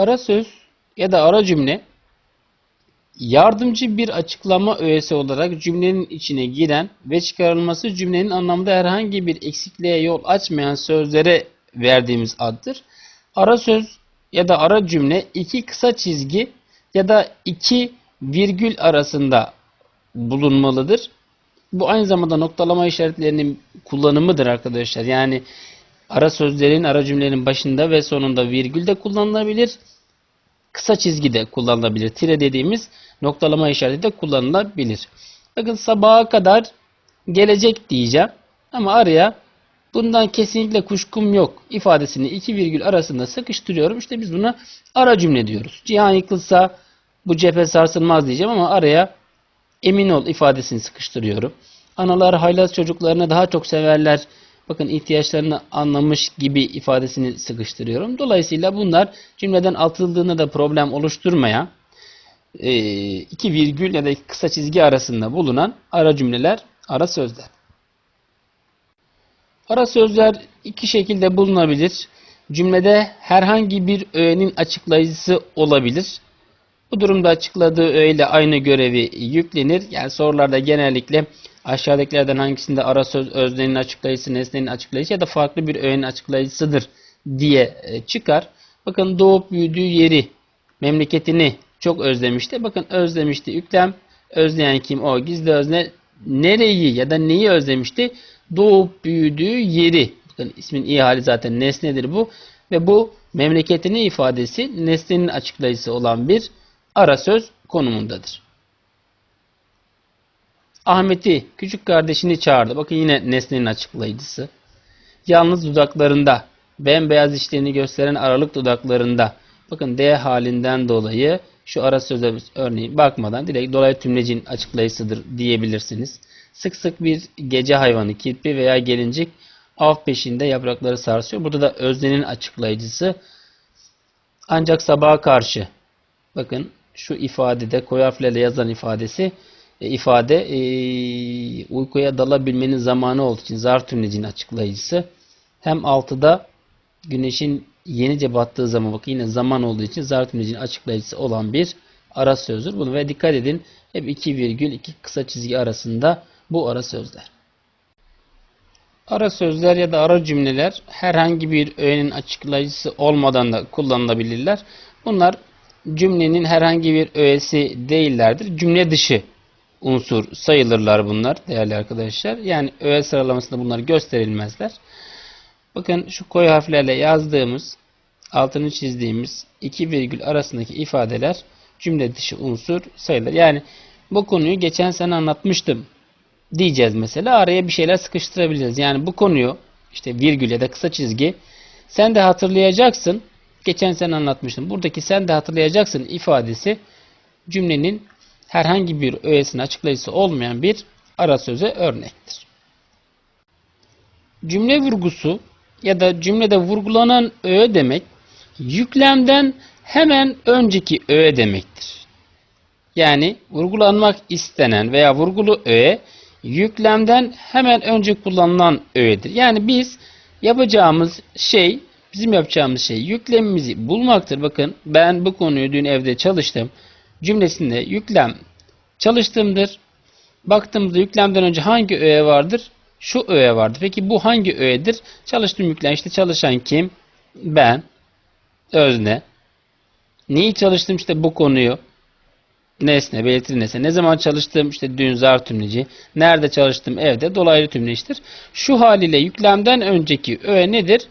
Ara söz ya da ara cümle yardımcı bir açıklama öğesi olarak cümlenin içine giren ve çıkarılması cümlenin anlamda herhangi bir eksikliğe yol açmayan sözlere verdiğimiz addır. Ara söz ya da ara cümle iki kısa çizgi ya da iki virgül arasında bulunmalıdır. Bu aynı zamanda noktalama işaretlerinin kullanımıdır arkadaşlar. Yani ara sözlerin, ara cümlenin başında ve sonunda virgül de kullanılabilir. Kısa çizgi de kullanılabilir. Tire dediğimiz noktalama işareti de kullanılabilir. Bakın sabaha kadar gelecek diyeceğim. Ama araya bundan kesinlikle kuşkum yok ifadesini iki virgül arasında sıkıştırıyorum. İşte biz buna ara cümle diyoruz. Cihan yıkılsa bu cephe sarsılmaz diyeceğim ama araya emin ol ifadesini sıkıştırıyorum. Analar haylaz çocuklarını daha çok severler. Bakın ihtiyaçlarını anlamış gibi ifadesini sıkıştırıyorum. Dolayısıyla bunlar cümleden atıldığında da problem oluşturmayan e, iki virgül ya da kısa çizgi arasında bulunan ara cümleler, ara sözler. Ara sözler iki şekilde bulunabilir. Cümlede herhangi bir öğenin açıklayıcısı olabilir. Bu durumda açıkladığı öğeyle aynı görevi yüklenir. Yani sorularda genellikle aşağıdakilerden hangisinde ara söz öznenin açıklayıcısı, nesnenin açıklayıcısı ya da farklı bir öğenin açıklayıcısıdır diye e, çıkar. Bakın doğup büyüdüğü yeri, memleketini çok özlemişti. Bakın özlemişti yüklem. Özleyen kim? O gizli özne. Nereyi ya da neyi özlemişti? Doğup büyüdüğü yeri. Bakın ismin iyi hali zaten nesnedir bu. Ve bu memleketini ifadesi nesnenin açıklayıcısı olan bir ara söz konumundadır. Ahmet'i küçük kardeşini çağırdı. Bakın yine nesnenin açıklayıcısı. Yalnız dudaklarında, bembeyaz dişlerini gösteren aralık dudaklarında. Bakın D halinden dolayı şu ara söze örneğin bakmadan direkt dolaylı tümlecin açıklayıcısıdır diyebilirsiniz. Sık sık bir gece hayvanı, kirpi veya gelincik av peşinde yaprakları sarsıyor. Burada da öznenin açıklayıcısı. Ancak sabaha karşı bakın şu ifadede koyu harflerle yazılan ifadesi ifade e, uykuya dalabilmenin zamanı olduğu için zarf tümlecinin açıklayıcısı. Hem 6'da güneşin yenice battığı zaman bakın yine zaman olduğu için zarf tümlecinin açıklayıcısı olan bir ara sözdür. Bunu ve dikkat edin hep 2 virgül 2 kısa çizgi arasında bu ara sözler. Ara sözler ya da ara cümleler herhangi bir öğenin açıklayıcısı olmadan da kullanılabilirler. Bunlar cümlenin herhangi bir öğesi değillerdir. Cümle dışı unsur sayılırlar bunlar değerli arkadaşlar. Yani öğe sıralamasında bunlar gösterilmezler. Bakın şu koyu harflerle yazdığımız, altını çizdiğimiz iki virgül arasındaki ifadeler cümle dışı unsur sayılır. Yani bu konuyu geçen sene anlatmıştım diyeceğiz mesela. Araya bir şeyler sıkıştırabiliriz. Yani bu konuyu işte virgül ya da kısa çizgi sen de hatırlayacaksın. Geçen sene anlatmıştım. Buradaki sen de hatırlayacaksın ifadesi cümlenin herhangi bir öğesinin açıklayıcısı olmayan bir ara söze örnektir. Cümle vurgusu ya da cümlede vurgulanan öğe demek yüklemden hemen önceki öğe demektir. Yani vurgulanmak istenen veya vurgulu öğe yüklemden hemen önce kullanılan öğedir. Yani biz yapacağımız şey, bizim yapacağımız şey yüklemimizi bulmaktır. Bakın ben bu konuyu dün evde çalıştım. Cümlesinde yüklem çalıştığımdır. Baktığımızda yüklemden önce hangi öğe vardır? Şu öğe vardır. Peki bu hangi öğedir? Çalıştığım yüklem işte çalışan kim? Ben. Özne. Neyi çalıştım işte bu konuyu? nesne, belirtili nesne. Ne zaman çalıştım? İşte dün zar tümleci. Nerede çalıştım? Evde. Dolaylı tümleçtir. Şu haliyle yüklemden önceki öğe nedir?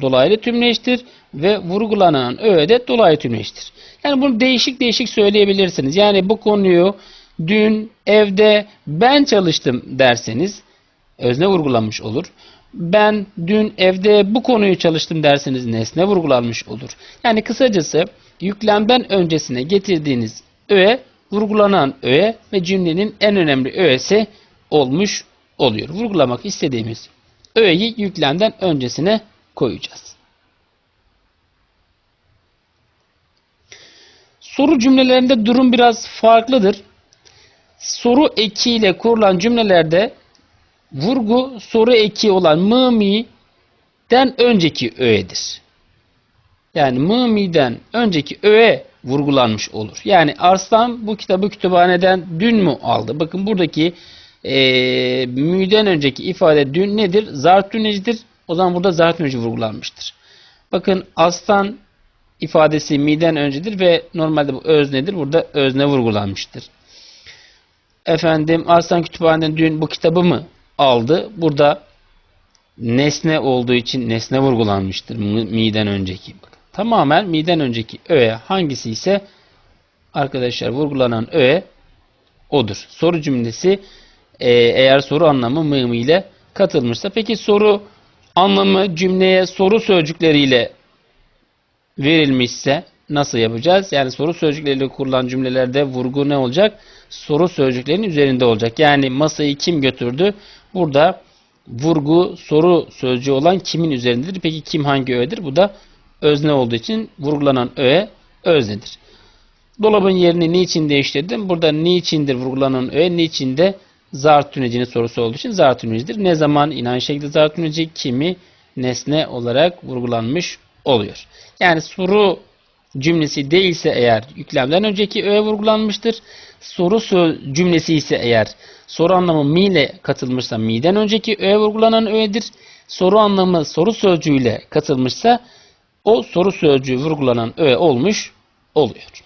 Dolaylı tümleçtir ve vurgulanan öğe de dolaylı tümleçtir. Yani bunu değişik değişik söyleyebilirsiniz. Yani bu konuyu dün evde ben çalıştım derseniz özne vurgulanmış olur. Ben dün evde bu konuyu çalıştım derseniz nesne vurgulanmış olur. Yani kısacası yüklemden öncesine getirdiğiniz öğe vurgulanan öğe ve cümlenin en önemli öğesi olmuş oluyor. Vurgulamak istediğimiz öğeyi yüklemden öncesine koyacağız. Soru cümlelerinde durum biraz farklıdır. Soru ekiyle kurulan cümlelerde vurgu soru eki olan mı mi'den önceki öğedir. Yani mı mi'den önceki öğe vurgulanmış olur. Yani Arslan bu kitabı kütüphaneden dün mü aldı? Bakın buradaki eee mü'den önceki ifade dün nedir? Zartünecidir. O zaman burada zartüneci vurgulanmıştır. Bakın aslan ifadesi mi'den öncedir ve normalde bu öznedir. Burada özne vurgulanmıştır. Efendim Arslan kütüphaneden dün bu kitabı mı aldı? Burada nesne olduğu için nesne vurgulanmıştır mi- mi'den önceki. Tamamen mi'den önceki öğe hangisi ise arkadaşlar vurgulanan öğe odur. Soru cümlesi e, eğer soru anlamı mı mı ile katılmışsa. Peki soru anlamı cümleye soru sözcükleriyle verilmişse nasıl yapacağız? Yani soru sözcükleriyle kurulan cümlelerde vurgu ne olacak? Soru sözcüklerinin üzerinde olacak. Yani masayı kim götürdü? Burada vurgu soru sözcüğü olan kimin üzerindedir? Peki kim hangi öğedir? Bu da özne olduğu için vurgulanan öğe öznedir. Dolabın yerini niçin değiştirdim? Burada niçindir vurgulanan öğe, niçin de zar tünecinin sorusu olduğu için zar tünecidir. Ne zaman inanç şekli zar tüneci, kimi nesne olarak vurgulanmış oluyor. Yani soru cümlesi değilse eğer yüklemden önceki öğe vurgulanmıştır. Soru cümlesi ise eğer soru anlamı mi ile katılmışsa mi'den önceki öğe vurgulanan öğedir. Soru anlamı soru sözcüğüyle katılmışsa o soru sözcüğü vurgulanan öğe olmuş oluyor.